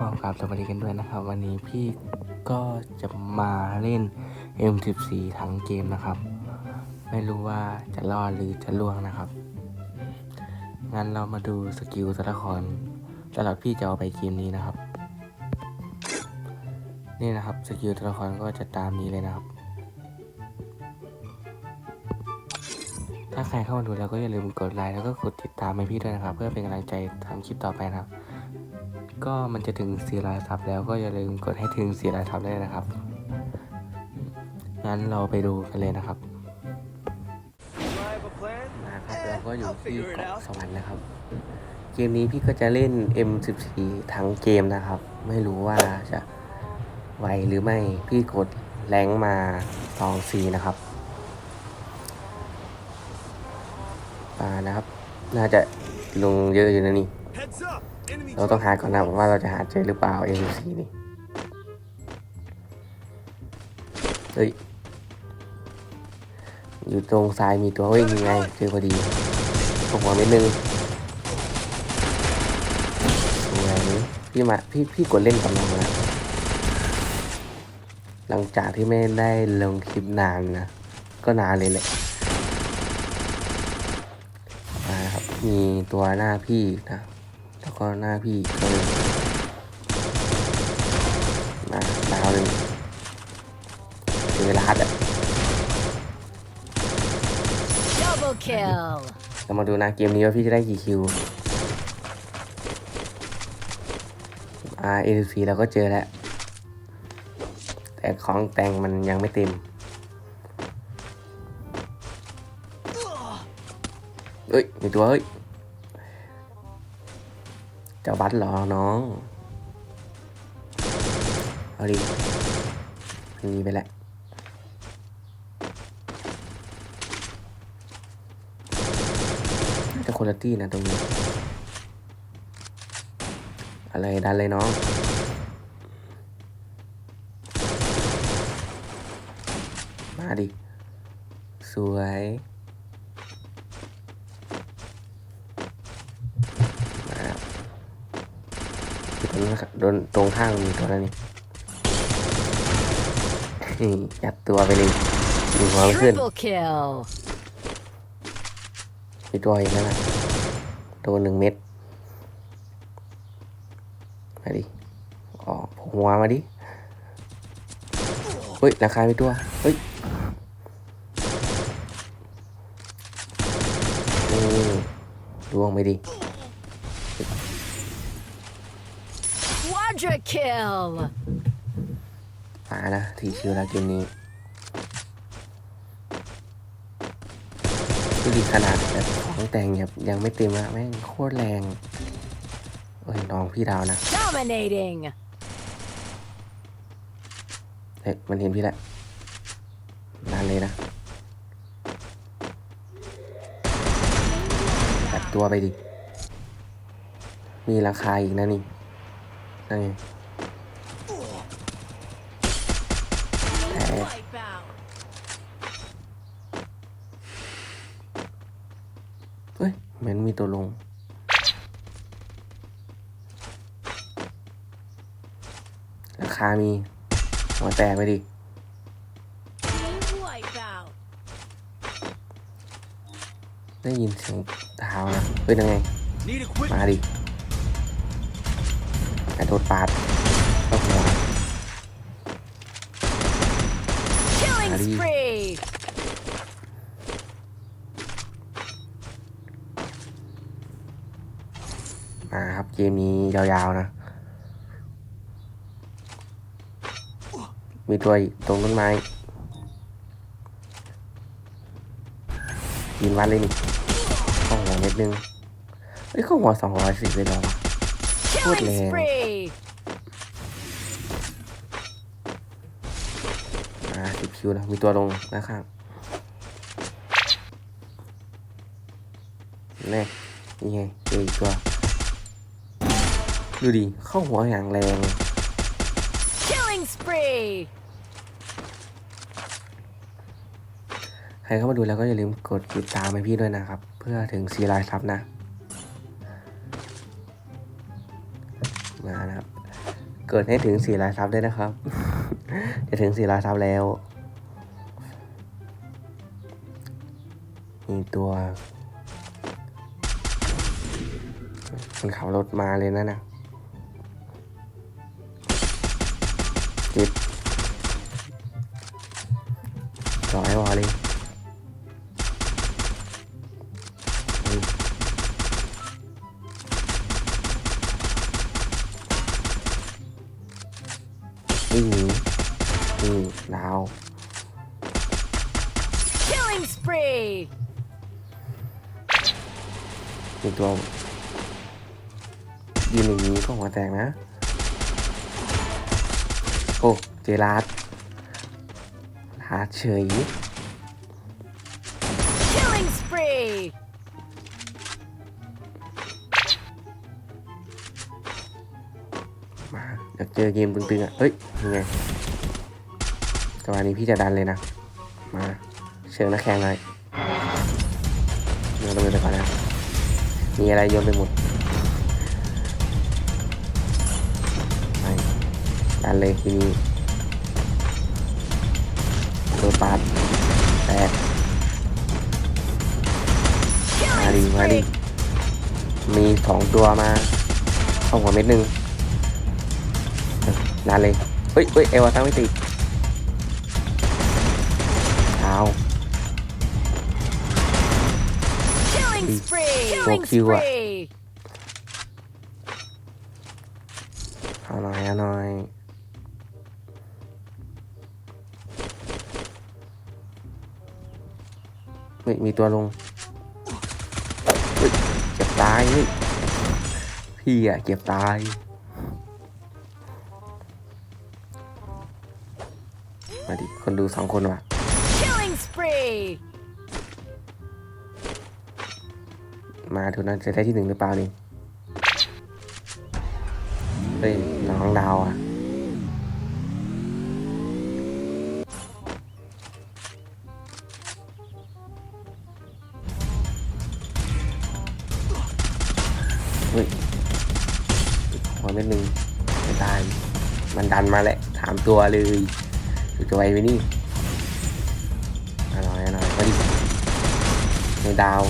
ขอกราบสวัสดีกันด้วยนะครับ วันนี้พี่ก็จะมาเล่น M14 ทั้งเกมนะครับ ไม่รู้ว่าจะรอดหรือจะล่วงนะครับ งั้นเรามาดูสกิลตัวละครสำหรับพี่จะเอาไปเกมนี้นะครับ นี่นะครับสกิลตัวละครก็จะตามนี้เลยนะครับ ถ้าใครเข้ามาดูแล้วก็อย่าลืมกดไลค์แล้วก็กดติดตามให้พี่ด้วยนะครับ เพื่อเป็นกำลังใจทำคลิปต่อไปนะครับ ก็มันจะถึง400ซับแล้วก็อย่าลืมกดให้ถึง400ซับด้วยนะครับ งั้นเราไปดูกันเลยนะครับ I have a plan. นะครับเราก็อยู่ที่เกาะสวรรค์นะครับ เกมนี้พี่ก็จะเล่น M14 ทั้งเกมนะครับ ไม่รู้ว่าจะไหวหรือไม่พี่กดแรงค์มา2 4นะครับมานะครับ น่าจะลงเยอะอยู่นะนี่ เราต้องหาก่อนนะว่าเราจะหาเจอหรือเปล่า M14 นี่เฮ้ย อยู่ตรงซ้ายมีตัวเฮ้ยยังไงเจอพอดีตกหัวเม็ดนึงสวยพี่มาพี่พี่กดเล่นกับน้องนะหลังจากที่ไม่ได้ลงคลิปนานนะ ก็นานเลยแหละมาครับ มีตัวหน้าพี่นะ แล้วก็หน้าพี่ก็เลยมาดาวหนึ่งถึงเวลาอะ Double kill. เรามาดูนะเกมนี้ว่าพี่จะได้กี่คิวอ่าเอซีเราก็เจอแล้ว แต่ของแต่งมันยังไม่เต็มเฮ้ยมีตัวเฮ้ยเจ้าบัตรเหรอน้องเอาดิหนีไปแล้วน่าจะคนละตี้นะตรงนี้ อะไรดันเลยน้องมาดิ สวยมาแล้วตรงนั้น โดนตรงข้างมีตัวนั้นนี่นี่ยัดตัวไปเลยดูหัวไม่ขึ้น Triple kill. มีตัวอีกแล้วนะตัวหนึ่งเม็ดมาดิออกหัวมาดิเฮ้ยราคามีตัวเฮ้ยนี่ดวงไปดิ Quadra kill. มานะทีชิวแล้วเกมนี้ดูดิขนาดแบบของแต่งแบบยังไม่เต็มอะแม่งโคตรแรงเอ้ยน้องพี่ดาวนะ Dominating. เฮ้ยมันเห็นพี่แล้วนานเลยนะตัดตัวไปดิ มีราคาอีกนะนี่ นั่นไงเฮ้ยเหมือนมีตัวลง ราคามีหัวแตกไปดิได้ยินเสียงเท้านะเป็นยังไง มาดิ กระโดดปาดเข้าหัว Killing Allez. spree. มาครับเกมนี้ยาวๆนะ มีตัวอีกตรงต้นไม้ยินวัดเลยนี่เข้าหัวเม็ดนึงเอ้ยเข้าหัวสองร้อยสิบเลยเหรอ วะ Killing Woodland. spree. อ่าสิบคิวนะ มีตัวลงด้านข้างแน่นี่ไงเจออีกตัว ดูดิ เข้าหัวอย่างแรง Killing spree. ใครเข้ามาดูแล้วก็อย่าลืมกดติดตามให้พี่ด้วยนะครับ เพื่อถึง4ลายซับนะ กดให้ถึง400ซับด้วยนะครับ จะถึง400ซับแล้ว มีตัวมันขับรถมาเลยนะนะจิบต่อให้วอเลย นี่ดาว Killing spree. มีตัวยืนอย่างนี้ก็หัวแตกนะ โอ้ เจลาดลาดเฉย Killing spree. มาอยากเจอเกมตึงๆอะ เฮ้ยยังไง จังหวะนี้พี่จะดันเลยนะ มาเชิญนักแข่งเลยโยนลงไปก่อนนะ มีอะไรโยนไปหมดไปดันเลยทีนี้โดนปาดแตกมาดิมาดิมีสองตัวมาเข้าหัวเม็ดหนึ่งนานเลย เฮ้ยเฮ้ยเอวาตั้งไม่ติด Killing Đi. spree. Một Killing kill à? spree. เอาหน่อยเอาหน่อยเฮ้ยมีตัวลงเฮ้ยเก็บตายเฮ้ยพี่อะเก็บตายมาดิคนดูสองคนว่ะ มาทุนนั้นจะได้ที่หนึ่งหรือเปล่านี่เฮ้ยน้องดาวอะเฮ้ยหัวเม็ดหนึ่งไม่ตายมันดันมาแหละถามตัวเลยอยู่จะไวไหมนี่อร่อยอร่อยมาดิในดาว